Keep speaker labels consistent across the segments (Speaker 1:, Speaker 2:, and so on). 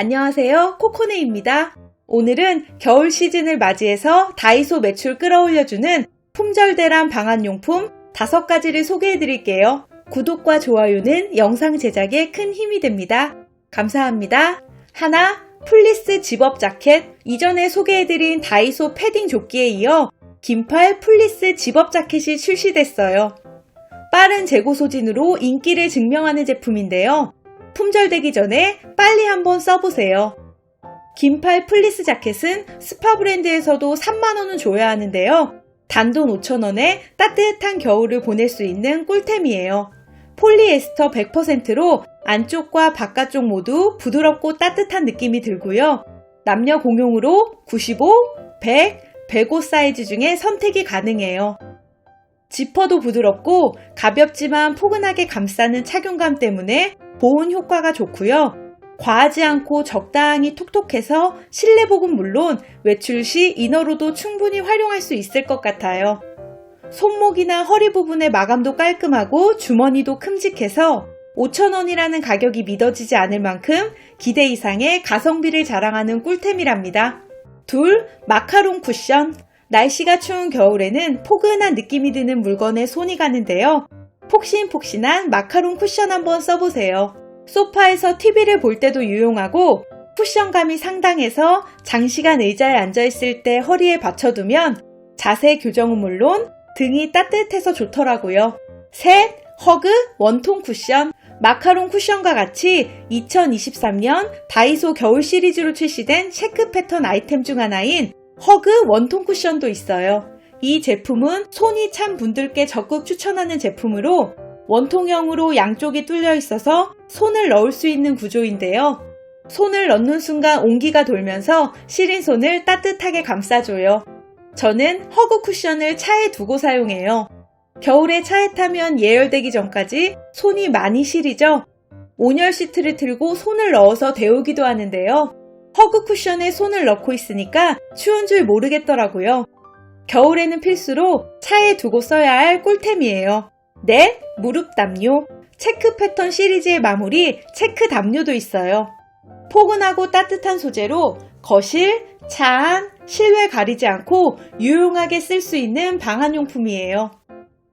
Speaker 1: 안녕하세요. 코코네입니다. 오늘은 겨울 시즌을 맞이해서 다이소 매출 끌어올려주는 품절대란 방한용품 5가지를 소개해 드릴게요. 구독과 좋아요는 영상 제작에 큰 힘이 됩니다. 감사합니다. 하나, 플리스 집업 자켓. 이전에 소개해드린 다이소 패딩 조끼에 이어 긴팔 플리스 집업 자켓이 출시됐어요. 빠른 재고 소진으로 인기를 증명하는 제품인데요. 품절되기 전에 빨리 한번 써보세요. 긴팔 플리스 자켓은 스파 브랜드에서도 3만원은 줘야 하는데요. 단돈 5천원에 따뜻한 겨울을 보낼 수 있는 꿀템이에요. 폴리에스터 100%로 안쪽과 바깥쪽 모두 부드럽고 따뜻한 느낌이 들고요. 남녀 공용으로 95, 100, 105 사이즈 중에 선택이 가능해요. 지퍼도 부드럽고 가볍지만 포근하게 감싸는 착용감 때문에 보온 효과가 좋고요. 과하지 않고 적당히 톡톡해서 실내 복은 물론 외출 시 이너로도 충분히 활용할 수 있을 것 같아요. 손목이나 허리 부분의 마감도 깔끔하고 주머니도 큼직해서 5,000원이라는 가격이 믿어지지 않을 만큼 기대 이상의 가성비를 자랑하는 꿀템이랍니다. 둘, 마카롱 쿠션. 날씨가 추운 겨울에는 포근한 느낌이 드는 물건에 손이 가는데요. 폭신폭신한 마카롱 쿠션 한번 써보세요. 소파에서 TV를 볼 때도 유용하고 쿠션감이 상당해서 장시간 의자에 앉아있을 때 허리에 받쳐두면 자세 교정은 물론 등이 따뜻해서 좋더라고요. 셋, 허그 원통 쿠션. 마카롱 쿠션과 같이 2023년 다이소 겨울 시리즈로 출시된 쉐크 패턴 아이템 중 하나인 허그 원통 쿠션도 있어요. 이 제품은 손이 찬 분들께 적극 추천하는 제품으로 원통형으로 양쪽이 뚫려 있어서 손을 넣을 수 있는 구조인데요. 손을 넣는 순간 온기가 돌면서 시린 손을 따뜻하게 감싸줘요. 저는 허그 쿠션을 차에 두고 사용해요. 겨울에 차에 타면 예열되기 전까지 손이 많이 시리죠? 온열 시트를 틀고 손을 넣어서 데우기도 하는데요. 허그 쿠션에 손을 넣고 있으니까 추운 줄 모르겠더라고요. 겨울에는 필수로 차에 두고 써야 할 꿀템이에요. 넷, 무릎 담요. 체크 패턴 시리즈의 마무리 체크 담요도 있어요. 포근하고 따뜻한 소재로 거실, 차 안, 실외 가리지 않고 유용하게 쓸 수 있는 방한용품이에요.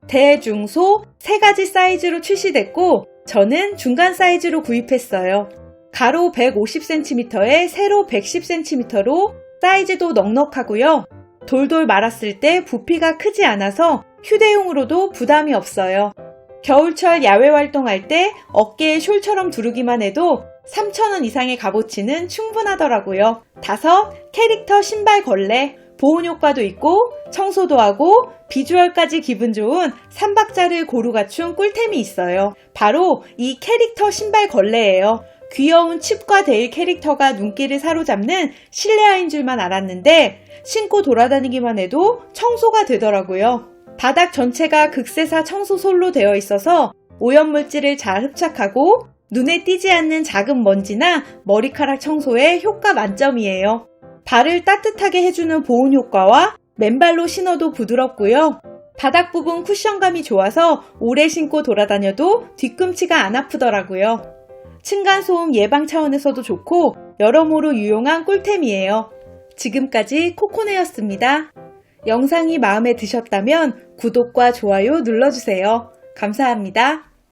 Speaker 1: 대 중 소 세 가지 사이즈로 출시됐고 저는 중간 사이즈로 구입했어요. 가로 150cm에 세로 110cm로 사이즈도 넉넉하고요. 돌돌 말았을 때 부피가 크지 않아서 휴대용으로도 부담이 없어요. 겨울철 야외 활동할 때 어깨에 숄처럼 두르기만 해도 3,000원 이상의 값어치는 충분하더라고요. 다섯, 캐릭터 신발 걸레. 보온 효과도 있고 청소도 하고 비주얼까지 기분 좋은 3박자를 고루 갖춘 꿀템이 있어요. 바로 이 캐릭터 신발 걸레예요. 귀여운 칩과 데일 캐릭터가 눈길을 사로잡는 실내화인 줄만 알았는데 신고 돌아다니기만 해도 청소가 되더라고요. 바닥 전체가 극세사 청소솔로 되어 있어서 오염물질을 잘 흡착하고 눈에 띄지 않는 작은 먼지나 머리카락 청소에 효과 만점이에요. 발을 따뜻하게 해주는 보온 효과와 맨발로 신어도 부드럽고요. 바닥 부분 쿠션감이 좋아서 오래 신고 돌아다녀도 뒤꿈치가 안 아프더라고요. 층간소음 예방 차원에서도 좋고 여러모로 유용한 꿀템이에요. 지금까지 코코네였습니다. 영상이 마음에 드셨다면 구독과 좋아요 눌러주세요. 감사합니다.